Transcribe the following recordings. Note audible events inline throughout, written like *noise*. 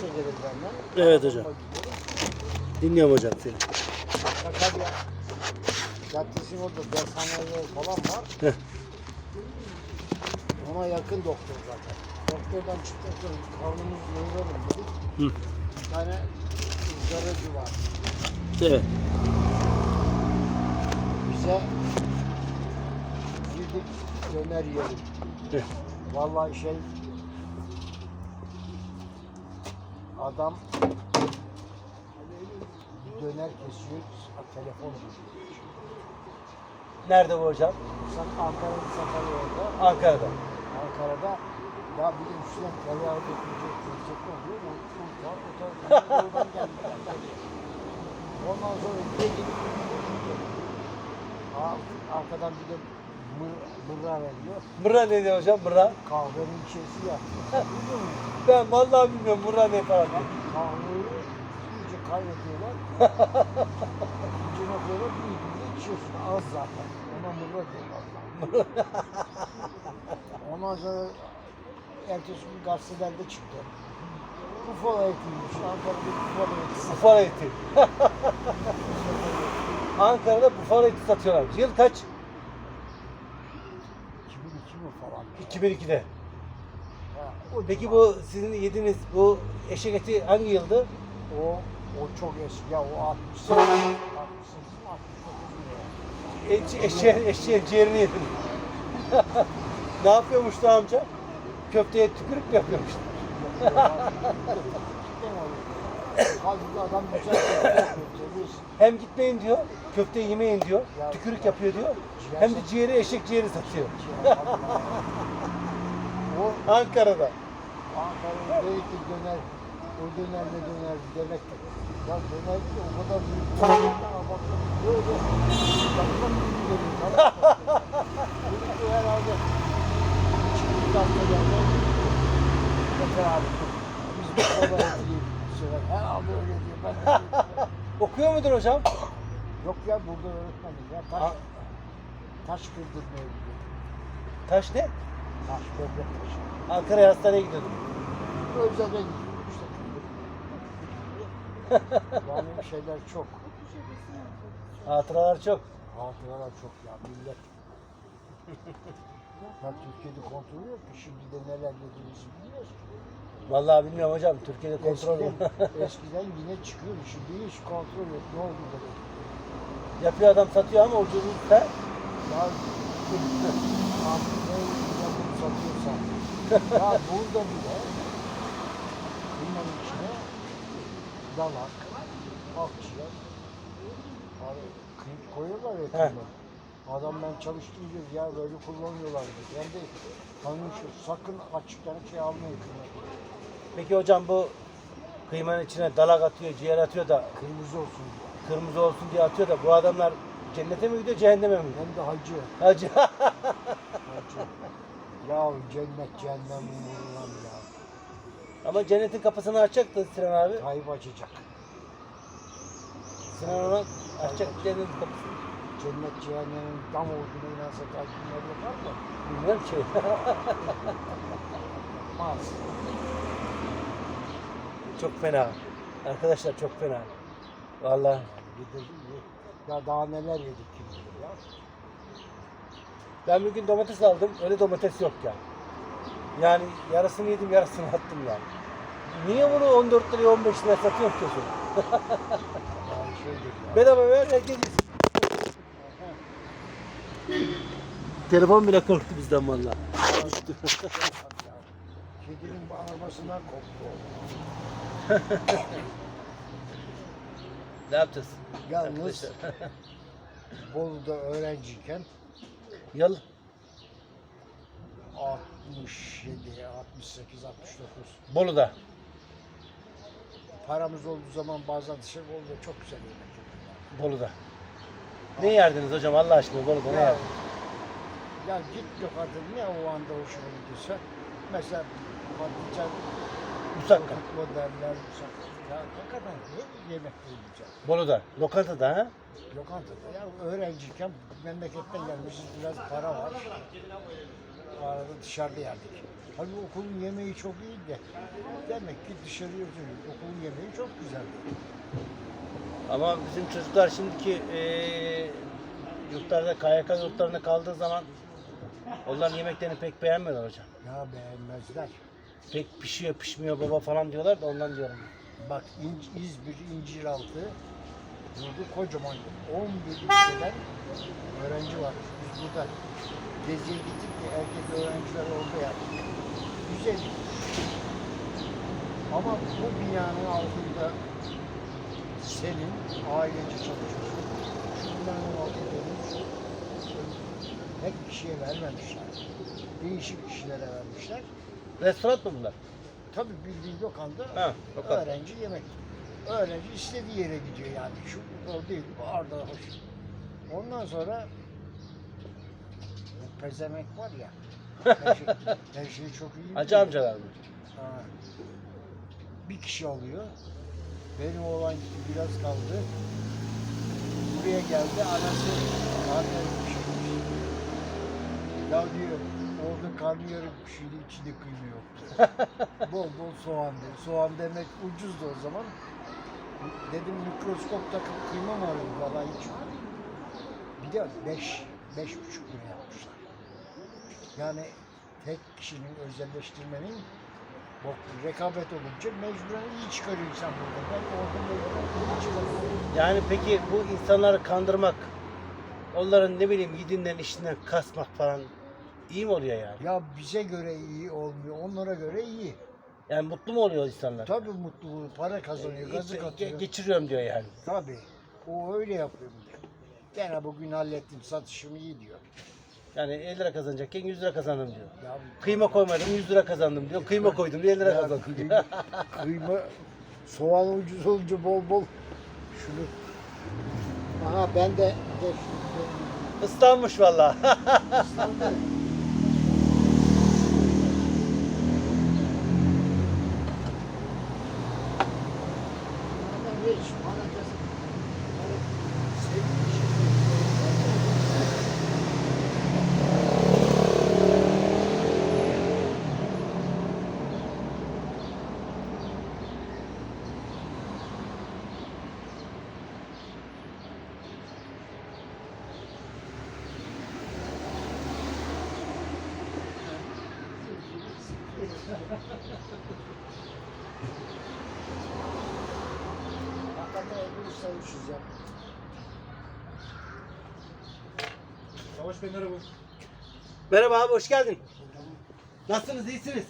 gelir benden. Evet hocam. Dinliyorum hocam seni. Sakarya Caddesi'nin orada dershaneler falan var. Heh. Ona yakın doktor zaten. Doktordan çıktıktan sonra karnımız doyuralım dedik. Hı. Bir tane ızgaracı var. Evet. Bize girdik döner yiyelim. Vallahi şey adam döner kesiyor, telefon ediyor. Nerede bu hocam? Sen Ankara'nın Sakarya orada. Ankara'da. Ankara'da ya bir de üstüne tereyağı dökülecek, dökülecek ne oluyor? O, o, o, o, oradan geldiler. Ondan sonra bir gidip Ar- arkadan bir de mırra veriyor. Mırra ne diyor hocam? Mırra. Kahvenin içerisi ya. Biliyor musun? Ben vallahi bilmiyorum mırra ne falan. Kahveyi iyice kaynatıyorlar. İçine böyle bir yudumda içiyorsun. Az zaten. Ona mırra diyorlar. Ondan sonra ertesi gün gazetelerde çıktı. Bufala etiymiş. Ankara'da bufala eti. Bufala eti. *laughs* Ankara'da bufala eti satıyorlar. Yıl kaç? 2002 mi falan. 2002'de. Ha, Peki bu sizin yediğiniz bu eşek eti hangi yıldı? O, o çok eski ya. O 68, 68, 69 mu? Eşe, eşeğe, eşeğe ciğerini yedin. *laughs* ne yapıyormuş da amca? Köfteye tükürük mü yapıyormuş? Halbuki adam güzel köfte yapıyor. Hem gitmeyin diyor, köfte yemeyin diyor, tükürük yapıyor diyor. Hem de ciğeri eşek ciğeri satıyor. O *laughs* Ankara'da. Ankara'nın Beylikli döner, o dönerle döner demek ki. Ya döner de o kadar büyük bir döner ama bak böyle yapmak gibi geliyor. Tamam mı? Bu herhalde çıktık dakikada Bakın abi biz bu kadar *laughs* bu sefer. Herhalde öyle diyor. Ben. *laughs* Okuyor mudur hocam? Yok ya burada öğretmenim ya. Taş, taş kırdırmaya gidiyor. Taş ne? Taş, böbrek taşı. Ankara'ya hastaneye gidiyordum. Özele gidiyor işte. yani şeyler çok. Hatıralar çok. Hatıralar çok ya millet. ya Türkiye'de kontrol yok ki şimdi de neler dediğimizi biliyoruz ki. Vallahi bilmiyorum hocam. Türkiye'de kontrol eskiden, *laughs* var. *laughs* eskiden yine çıkıyor şimdi hiç kontrol yok. Ne oldu böyle? Yapıyor adam satıyor ama ucuzlukta. Ya artık ne yapıp satıyorsan. ya burada bile bunların içine dalak, akciğer, abi kıyıp koyuyorlar ya Heh. kıyma. Adam ben çalıştım diyor ya böyle kullanıyorlar diyor. Ben de tanışıyor. Sakın açıktan şey almayın kıyma. Peki hocam bu kıymanın içine dalak atıyor, ciğer atıyor da Kırmızı olsun diyor. kırmızı olsun diye atıyor da bu adamlar cennete mi gidiyor, cehenneme mi gidiyor? Hem de hacı. Hacı. *laughs* hacı. ya cennet cehennem umurundan ya. ama cennetin kapısını açacaktı Sinan abi. Tayyip açacak. Sinan ona açacak cennetin kapısını. Cennet cehennemin tam olduğuna inansa takvimler yapar mı? Bilmiyorum ki. Yapmaz. *laughs* çok fena. Arkadaşlar çok fena. Vallahi ya daha neler yedik kim bilir ya. ben bir gün domates aldım. Öyle domates yok ya. Yani yarısını yedim, yarısını attım yani. Niye bunu 14 liraya 15 liraya satıyorsun ki? Yani şeydir ya. Bedava ver herkes yesin. Telefon bile korktu bizden vallahi. Düştü. Kedinin arabasından koptu. *laughs* ne yapacağız? Yalnız Arkadaşlar. *laughs* Bolu'da öğrenciyken Yıl 67, 68, 69 Bolu'da. paramız olduğu zaman bazen dışarı Bolu'da çok güzel yemek yedik. Bolu'da. Ne yerdiniz hocam Allah aşkına Bolu'da ne Ya, yerdiniz? ya git lokanta ne o anda hoşuma gidiyorsa. Mesela patlıcan Musakka. Kutlu derler, musakka. Ya hakikaten ne yemek yiyeceğim. Bolu'da. Lokantada ha? Lokantada ya öğrenciyken memleketten gelmişiz biraz para var. arada dışarıda yerdik. Tabii okulun yemeği çok iyi de demek ki dışarıya dönüyoruz. Okulun yemeği çok güzeldi. Ama bizim çocuklar şimdiki eee yurtlarda, KYK yurtlarında kaldığı zaman onların yemeklerini pek beğenmiyorlar hocam. Ya beğenmezler. Pek pişiyor pişmiyor baba falan diyorlar da ondan diyorum. Bak İnc- İzmir İnciraltı yurdu kocaman. 11 ülkeden öğrenci var. Biz burada geziye gittik de erkek öğrenciler orada yaptık. Güzel. Ama bu binanın altında senin ailece çalışıyorsun. Şu binanın altında benim tek kişiye vermemişler. Değişik kişilere vermişler. Restoran mı bunlar? Tabii bildiğin lokanda Ha, lokanta. öğrenci yemek. Öğrenci istediği yere gidiyor yani. Şu o değil, bu arada hoş. Ondan sonra bu pezemek var ya. Her şey, *laughs* her şeyi çok iyi Hacı biliyor. amcalar mı? Ha. Bir kişi alıyor. Benim oğlan gitti biraz kaldı. Buraya geldi anası karnıyarık pişirmiş. Ya diyor orada karnıyarık pişirdi içinde kıyma yoktu. *laughs* bol bol soğan diyor. Soğan demek ucuzdu o zaman. Dedim mikroskop takıp kıyma mı alayım valla hiç. Bir de beş, beş buçuk lira yapmışlar. Yani tek kişinin özelleştirmenin bok rekabet olunca mecburen iyi çıkarıyor insan burada. Ben orada mecburen iyi çıkarıyorum. Yani peki bu insanları kandırmak, onların ne bileyim yidinden işinden kasmak falan iyi mi oluyor yani? Ya bize göre iyi olmuyor, onlara göre iyi. Yani mutlu mu oluyor insanlar? Tabii mutluluğu, para kazanıyor, gazı Ge- katıyor. geçiriyorum diyor yani. Tabii. O öyle yapıyor bir de. Gene bugün hallettim, satışım iyi diyor. Yani 50 lira kazanacakken 100 lira kazandım diyor. Ya, Kıyma koymadım 100 lira kazandım diyor. Kıyma koydum diye 50 lira Ya kazandım diyor. kıyma, kıyma, soğan ucuz olunca bol bol şunu. Aha ben de, de Islanmış valla. İstanbul. Bana hiç, bana kızım. Bana sevdiği Hakikaten Ebru savuşuz ya. Savaş Bey merhaba. Merhaba abi hoş geldin. Nasılsınız iyisiniz?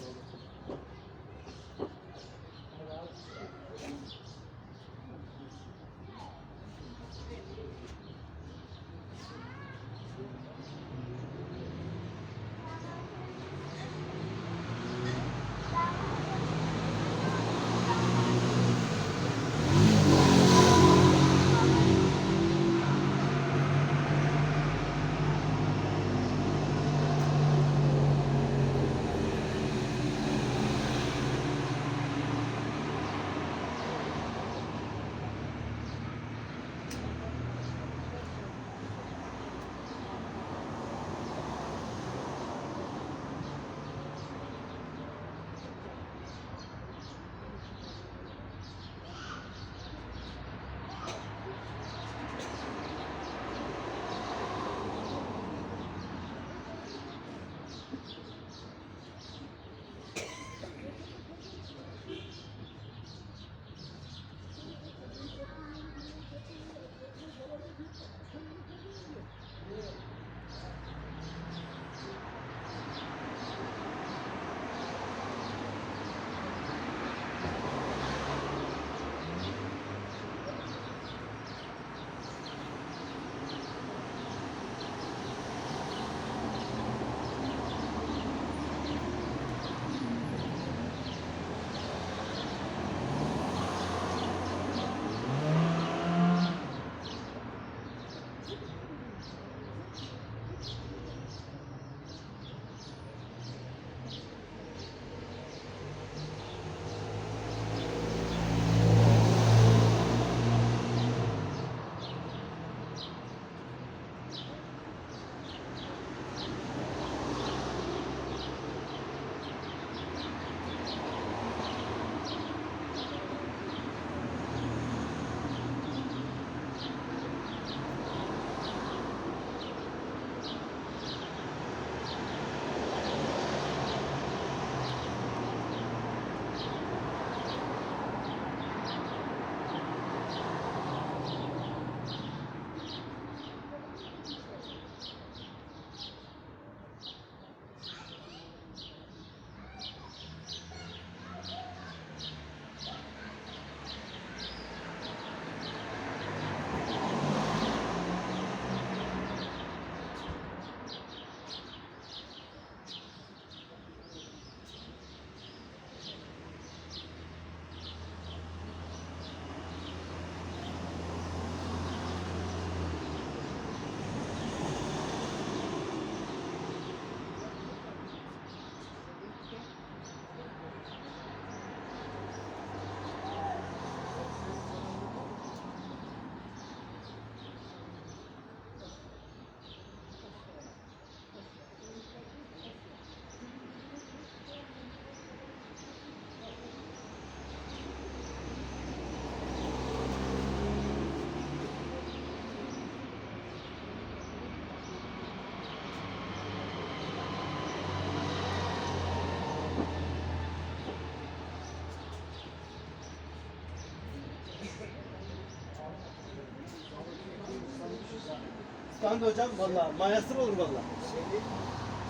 Kıskandı hocam valla. Mayası olur valla. Seni,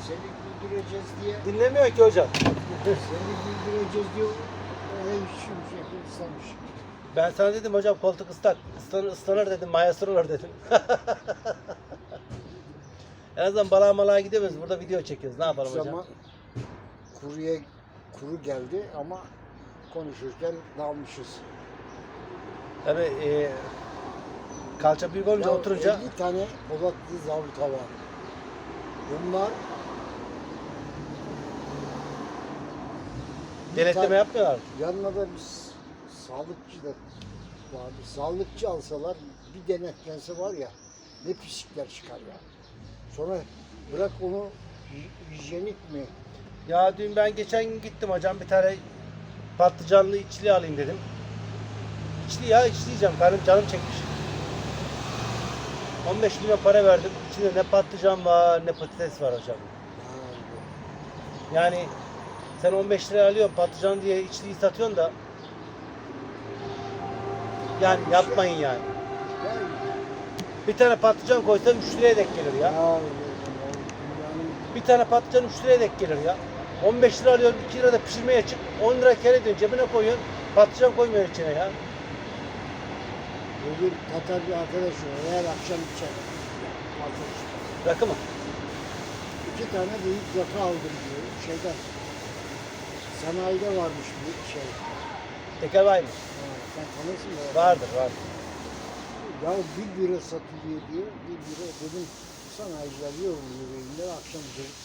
seni güldüreceğiz diye, Dinlemiyor ki hocam. *laughs* seni güldüreceğiz diye öyle şey istemiş. Ben sana dedim hocam koltuk ıslak. Islanır, ıslanır dedim. Mayası olur dedim. *laughs* en azından balığa malağa gidemiyoruz. Burada video çekiyoruz. Ne yapalım hocam? Kuruya kuru geldi ama konuşurken dalmışız. Tabii e, kalça büyük olunca Ya oturunca 50 tane polatlı zabıta var. Bunlar bir denetleme tane- yapmıyorlar. Yanına da bir s- sağlıkçı da vardı. Sağlıkçı alsalar bir denetlense var ya ne pislikler çıkar ya. Sonra bırak onu hi- hijyenik mi? Ya dün ben geçen gün gittim hocam bir tane patlıcanlı içli alayım dedim. İçli ya içli yiyeceğim. Karnım canım çekmiş. 15 milyon para verdim. İçinde ne patlıcan var ne patates var hocam. Yani sen 15 liraya alıyorsun patlıcan diye içliyi satıyorsun da yani yapmayın yani. Bir tane patlıcan koysam 3 liraya denk gelir ya. Bir tane patlıcan 3 liraya denk gelir ya. 15 lira alıyorsun 2 lira da pişirmeye çık. 10 lira kere ediyorsun cebine koyuyorsun. Patlıcan koymuyorsun içine ya. Öbür Tatar bir arkadaş var. Her akşam içer. Fazla. Rakı mı? İki tane büyük rakı aldım diyor. Şeyden. Sanayide varmış bir şey. Tekel var mı? Ha, sen tanırsın da. Vardır vardır. Ya bir bira satılıyor diye bir bira dedim sanayiciler yorum yüreğinde akşam gelip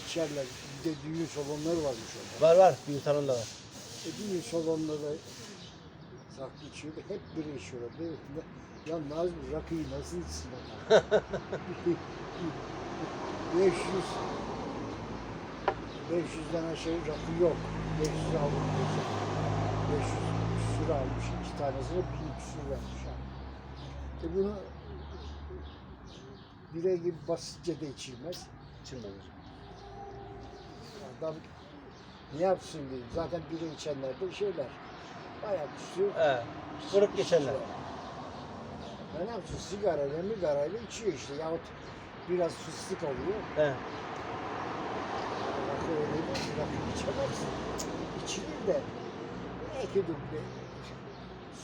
içerler. Bir de düğün salonları varmış orada. Var var. Büyük hanım da var. E, düğün salonları saklı içiyordu. Hep bira içiyorlar. Dedim ki, ya Nazmi rakıyı nasıl içsin adam? 500 500'den aşağı rakı yok. 500 aldım diyorsa. 500 küsür almış. iki tanesine 1000 küsür vermiş. E bunu bire gibi basitçe de içilmez. Hocam. Adam ne yapsın diye. Zaten bira içenler de şeyler. Bayağı küsür. He. Vurup geçenler. Ya ne yapsın? Sigarayla migarayla içiyor işte. Yahut biraz fıstık alıyor. He. Rakı öyle mi? Rakı içemezsin. İçilir de. Belki duble.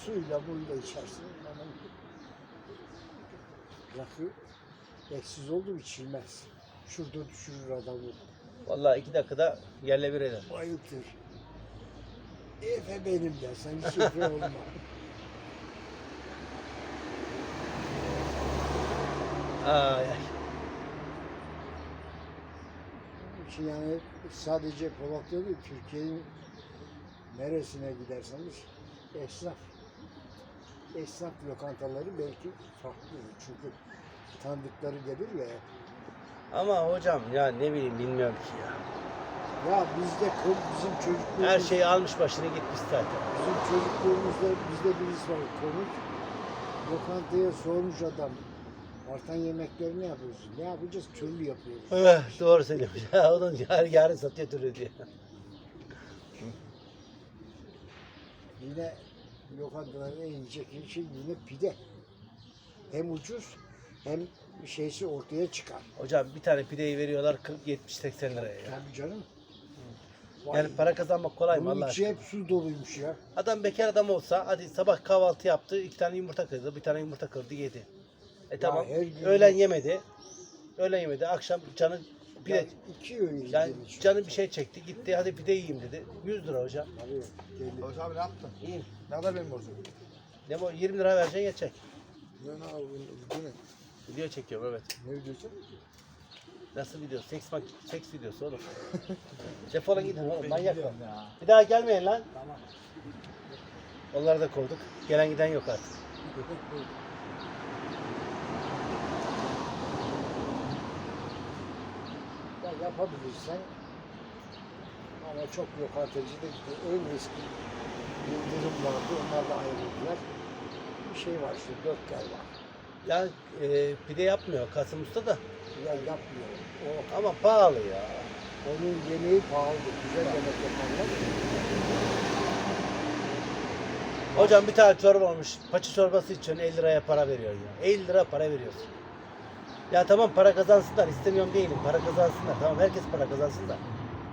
Suyla buyla içersin. Ama rakı eksiz oldu içilmez. Şurada düşürür adamı. Vallahi iki dakikada yerle bir eder. Bayıltır. Efe benim dersen Efe olma. Ay için yani sadece Polat'ta değil, Türkiye'nin neresine giderseniz esnaf. Esnaf lokantaları belki farklı. Çünkü tanıdıkları gelir ya. Ama hocam ya ne bileyim bilmiyorum ki ya. Ya bizde bizim çocukluğumuz, Her şey almış başını gitmiş zaten. bizim çocukluğumuzda bizde birisi var komik. Lokantaya sormuş adam. Artan yemekleri ne yapıyorsun? Ne yapacağız? Türlü yapıyoruz. Eh, doğru söylüyormuş. *laughs* Onun yarın, yarın satıyor türlü diye. Yine lokantaların en yiyecek şey yine pide. Hem ucuz hem şeysi ortaya çıkar. Hocam bir tane pideyi veriyorlar 40 70 80 liraya ya. Tabii canım. Yani para kazanmak kolay mı bunun Allah içi aşkına? hep su doluymuş ya. Adam bekar adam olsa hadi sabah kahvaltı yaptı, iki tane yumurta kırdı, bir tane yumurta kırdı yedi. E tamam. her gün- Öğlen yemedi. Öğlen yemedi. Akşam canı pide Yani iki öğün yani yemiş. canı bir şey çekti. Gitti hadi pide yiyeyim dedi. 100 lira hocam. Tabii, deli. Barış abi ne yaptın? İyi. Ne kadar benim borcum? Ne bu 20 lira vereceksin yetecek. Ne ne abi, bu ne? Video çekiyorum evet. Ne diyorsun? Nasıl video? Seks, mak seks videosu oğlum. *laughs* Defolun gidin oğlum manyaklar. Bir daha gelmeyin lan. Tamam. Onları da kovduk. Gelen giden yok artık. Ya yapabilirsen ama çok lokantacı da gidiyor. En eski yıldırım vardı. Onlar da ayrıldılar. Bir şey var işte dört gel var. Ya e, pide yapmıyor Kasım Usta da. Ya yapmıyor. O Ama pahalı ya. Onun yemeği pahalı. Güzel yemek yaparlar. Hocam bir tane çorba olmuş. Paçı çorbası için 50 liraya para veriyor ya. 50 lira para veriyorsun. Ya tamam para kazansınlar istemiyorum değilim para kazansınlar tamam herkes para kazansın da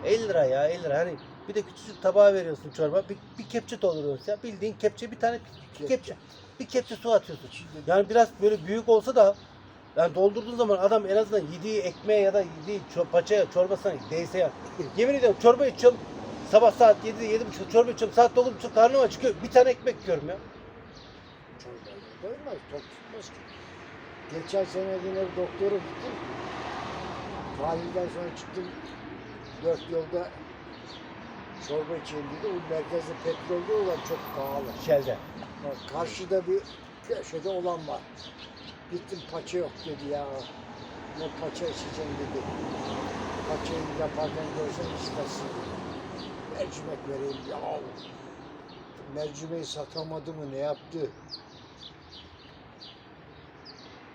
50 lira ya 50 lira hani bir de küçücük tabağa veriyorsun çorba bir, bir kepçe dolduruyorsun ya bildiğin kepçe bir tane bir kepçe bir kepçe su atıyorsun. Yani biraz böyle büyük olsa da yani doldurduğun zaman adam en azından yediği ekmeğe ya da yediği ço- paçaya çorbasına değse ya. Yemin ediyorum çorba içiyorum sabah saat 7'de 7.30 çorba içiyorum saat 9.30 karnım acıkıyor bir tane ekmek yiyorum ya. Çorbayla doymaz, tok tutmaz ki. Geçen sene yine bir doktora gittim. Tahlilden sonra çıktım. Dört yolda çorba içeyim dedi. O merkezde petrolde olan çok pahalı. Şelde. Bak, Karşıda bir köşede olan var. Gittim paça yok dedi ya. Ne paça içeceğim dedi. Paçayı yaparken görsen içmesin dedi. Mercimek vereyim ya. Mercimeği satamadı mı ne yaptı?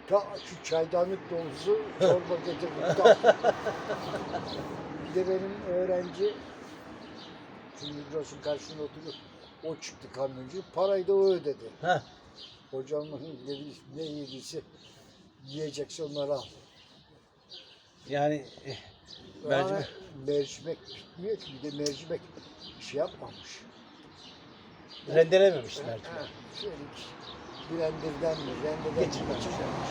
Ta şu çaydanlık dolusu çorba *laughs* getirdim. Bir de benim öğrenci Migros'un karşısında oturuyor. O çıktı kamyoncu. Parayı da o ödedi. Heh. Hocamın dedi, ne yediyse yiyecekse onları al. Yani eh, Mercimek. mercimek bitmiyor ki. Bir de mercimek şey yapmamış. rendelememiş mercimek. Şöyle blenderden mi? Renderden Geçirmemiş. geçirmemiş.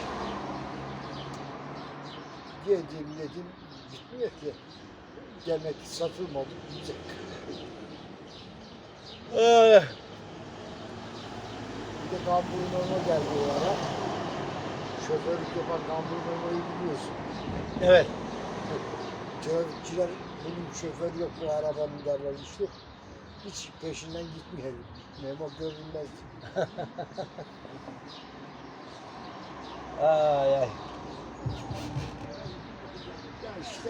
Yedim yedim bitmiyor ki. Demek satılmadı gidecek. Ay, De Gambur Norma geldi o ara. Şoförlük yapan Gambur Norma'yı biliyorsun. evet. Trafikçiler bunun şoför yok bu arabanın derler işte. Hiç peşinden gitmeyelim. Memo görünmez. *laughs* Ay ay. Ya işte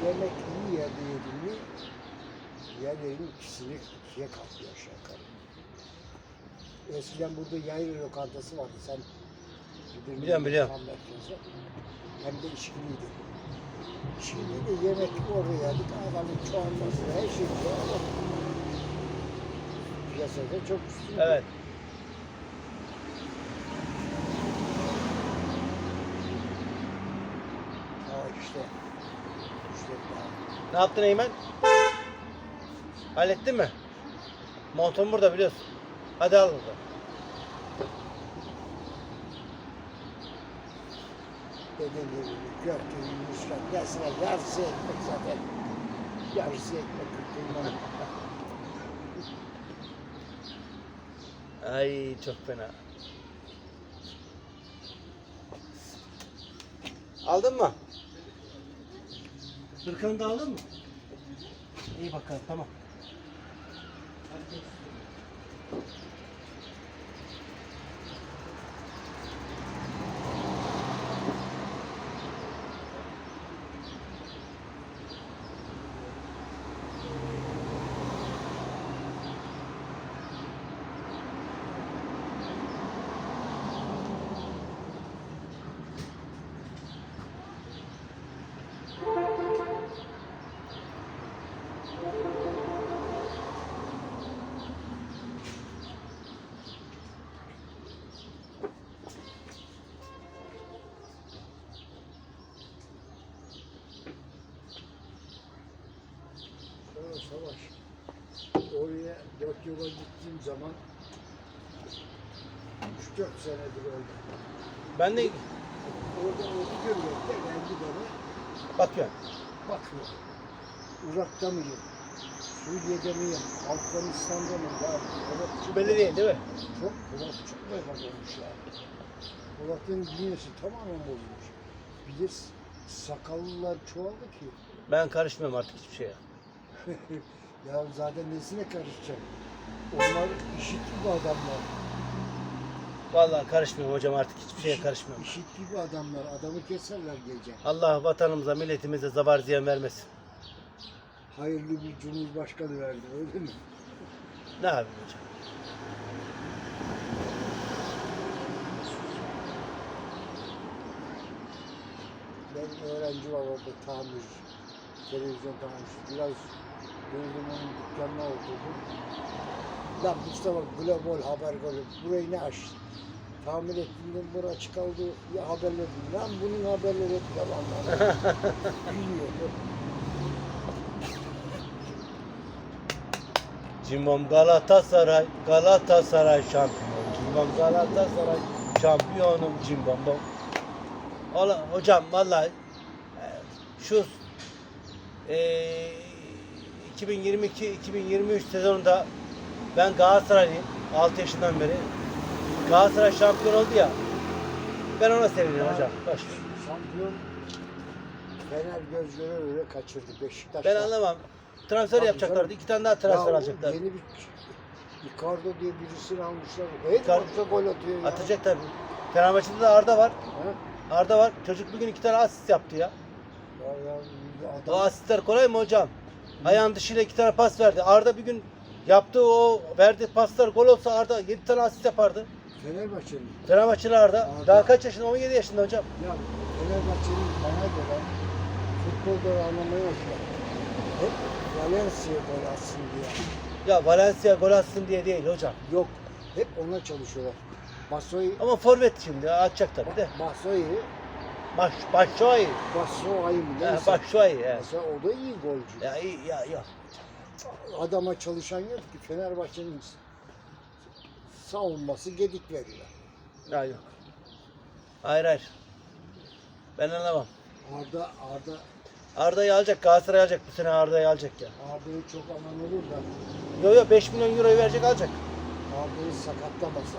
yemek iyi yerde yedin mi yerlerin ikisini ikiye katlıyor aşağı yukarı. Eskiden burada yaylı lokantası vardı. Sen bilir Biliyorum, biliyorum. Hem de içkiliydi. Şimdi de yemek orada yedik. Adamın çoğalması her şey çoğaldı. Piyasada çok üstün. Evet. Ha işte. Ne yaptın Eymen? Hallettin mi? Montum burada biliyorsun. Hadi al burada. Dediğim gibi köfte yumuşak gelsin yarısı ekmek zaten. Yarısı ekmek. Ay çok fena. Aldın mı? Hırkanı da aldın mı? İyi bakalım tamam. Hadi geç. Sonra savaş. Oraya dört yola gittiğim zaman 3-4 senedir oldu. Ben de Orada onu görüyorum da geldi bana bakıyorum. bakıyor. Irak'ta mıyım? Suriye'de miyim? Afganistan'da mıyım? Ya, Polat çok- Belli değil değil mi? Çok Polat çok berbat olmuş ya. Polat'ın bünyesi tamamen bozulmuş. Bir de s- sakallılar çoğaldı ki. Ben karışmıyorum artık hiçbir şeye. *laughs* ya zaten nesine karışacak? Onlar işit gibi adamlar. Vallahi karışmıyorum hocam artık hiçbir şeye karışmıyorum. İşit gibi adamlar. Adamı keserler gece. Allah vatanımıza, milletimize zavar ziyan vermesin. Hayırlı bir cumhurbaşkanı verdi öyle mi? Ne yapayım hocam? Ben öğrenci var orada tamir, televizyon tamircisi. Biraz gördüm onun dükkanına oturdum. Lan Mustafa Global Haber Golü burayı ne açtın? tamir ettiğinde bura çıkaldı ya haberler Lan bunun haberleri hep yalanlar. *laughs* Bilmiyor. Cimbom Galatasaray, Galatasaray şampiyon. Cimbom Galatasaray şampiyonum cimbom bom. Ola, hocam vallahi e, şu e, 2022-2023 sezonunda ben Galatasaraylıyım 6 yaşından beri. Galatasaray şampiyon oldu ya. Ben ona seviniyorum hocam. Boş. Şampiyon Fener göz göre göre kaçırdı Beşiktaş. Ben anlamam. Transfer Tabii yapacaklardı. canım. İki tane daha transfer Ya alacaklar. Yeni bir Ricardo diye birisini almışlar. Her Ricardo- gol atıyor ya. Atacak tabii. Fenerbahçe'de de Arda var. Ha? Arda var. Çocuk bugün iki tane asist yaptı ya. Ya, ya, O adam, asistler kolay mı hocam? Ayağın dışıyla iki tane pas verdi. Arda bir gün yaptığı o verdiği paslar gol olsa Arda 7 tane asist yapardı. Fenerbahçeli. Fenerbahçeli Arda. Arda. Daha kaç yaşında? 17 yaşında hocam. Ya Fenerbahçe'nin bana göre futbolda anlamı yok ya. Hep Valencia gol atsın diye. Ya Valencia gol atsın diye değil hocam. Yok. Hep ona çalışıyorlar. Basoy, Ama forvet şimdi atacak tabii de. Basoy, Baş. Basoy mı Ha, neyse. Ya. Mesela o da iyi golcü. ya iyi ya ya. Adama çalışan yok ki Fenerbahçe'nin savunması gedik veriyor. Ya yok. Hayır hayır. Ben anlamam. Arda, Arda, Arda'yı alacak. Galatasaray alacak. Bu sene Arda'yı alacak ya. Arda'yı çok aman olur da Yo yo 5 milyon euroyu verecek alacak. Arda'yı sakatlamasa.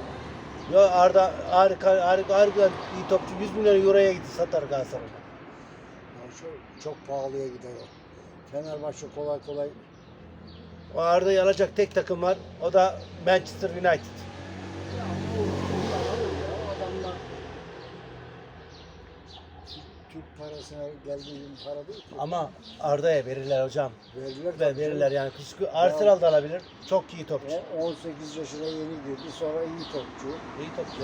Yo Arda harika harika harika iyi topçu 100 milyon euroya gitti satar Galatasaray. Ya çok, çok pahalıya gider o. Fenerbahçe kolay kolay O Arda'yı alacak tek takım var. O da Manchester United. Ya bu kullanılır ya o adamlar Türk- Parasına geldiği gibi para değil ki. Ama Arda'ya verirler hocam. Verirler Ve tabii verirler yani. Kuşku Arsenal da alabilir. Çok iyi topçu. O 18 yaşına yeni girdi sonra iyi topçu. İyi topçu.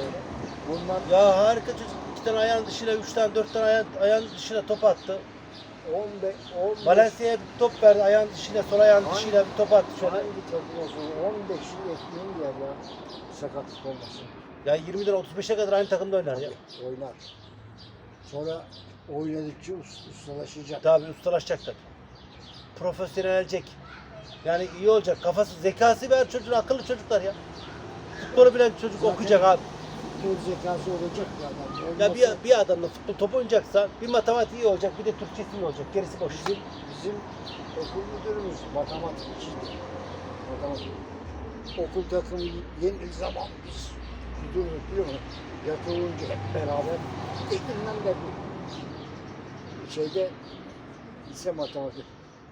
Bunlar Ya harika çocuk. İki tane ayağın dışıyla, üç tane, dört tane ayağın, ayağın dışıyla top attı. 15 15 Valencia'ya bir top verdi ayağın dışıyla, sol ayağın Hangi- dışıyla bir top attı şöyle. Hangi takım olsun 15 yıl ekmeğin yer ya sakatlık olmasın. Ya 20'den 35'e kadar aynı takımda oynar ya. Oynar. Sonra oynadıkça us- ustalaşacak. Tabii ustalaşacak tabii. Profesyonelecek. Yani iyi olacak. Kafası, zekası var çocuğun akıllı çocuklar ya. Futbolu bilen çocuk Zaten- okuyacak abi. Futbol zekası olacak ya adam. Ya Olmasa bir, bir adamla futbol top oynayacaksa bir matematiği iyi olacak, bir de Türkçesi iyi olacak. Gerisi boş. bizim, bizim okul müdürümüz matematikçiydi. Matematik. Okul takımı yenildiği zaman biz müdürümüz biliyor musun? Yatılınca hep beraber ekinden de bir şeyde lise matematik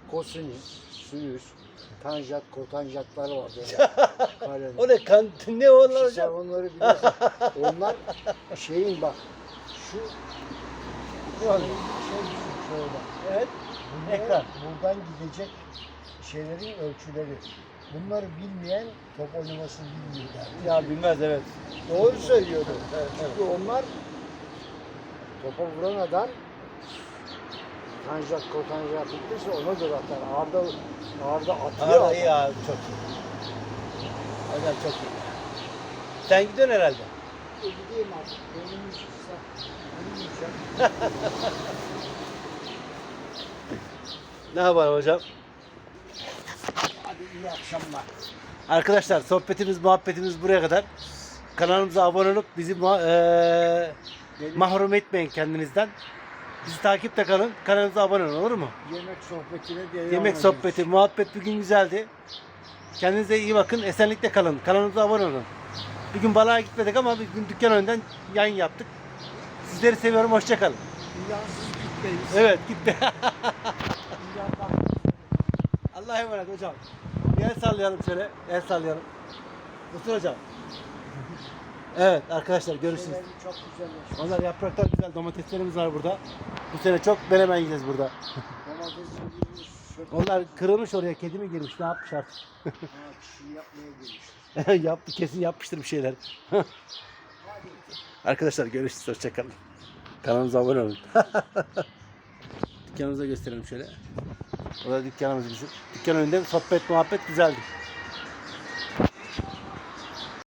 kosinüs, sinüs, tanjant, kotanjantlar var böyle. *laughs* O ne kan ne onlar Sen hocam? onları biliyorsun. *laughs* Onlar şeyin bak şu bir şey düşün şöyle. Evet. Bunlar Ekran. buradan gidecek şeylerin ölçüleri. Bunları bilmeyen top oynamasını bilmiyorlar. Ya bilmez evet. Doğru söylüyordu. Evet. Çünkü onlar topa vuran adam tanjant kotanjant bittiyse ona göre atar. Arda, Arda atıyor. Arda iyi abi çok iyi. Hocam çok iyi. Sen gidiyorsun herhalde. E gideyim artık. Benim işimse. Benim işim. *laughs* Ne yapalım hocam? İyi akşamlar. Arkadaşlar sohbetimiz muhabbetimiz buraya kadar. Kanalımıza abone olup bizi eee, Benim mahrum etmeyin kendinizden. Bizi takipte kalın. Kanalımıza abone olun olur mu? yemek sohbetine devam Yemek ederiz. sohbeti, muhabbet bugün güzeldi. Kendinize iyi bakın. Esenlikle kalın. Kanalımıza abone olun. Bir gün balığa gitmedik ama bir gün dükkan önünden yayın yaptık. Sizleri seviyorum. Hoşçakalın. Dünyasız gitmeyiz. Evet gitti. *laughs* Allah'a emanet hocam. Bir el sallayalım şöyle. El sallayalım. Mustafa hocam. Evet arkadaşlar görüşürüz. çok güzelleşmiş. Onlar yapraklar güzel. Domateslerimiz var burada. Bu sene çok menemen yiyeceğiz burada. Girmiş. Onlar kırılmış oraya. Kedi mi girmiş? Ne yapmış artık? Ha, kişi yapmaya girmişler. *laughs* Yaptı kesin yapmıştır bir şeyler. *laughs* Arkadaşlar görüşürüz. Hoşçakalın. Kanalımıza abone olun. *laughs* Dükkanımıza gösterelim şöyle. Orada dükkanımız bizim. Dükkan önünde sohbet muhabbet güzeldi.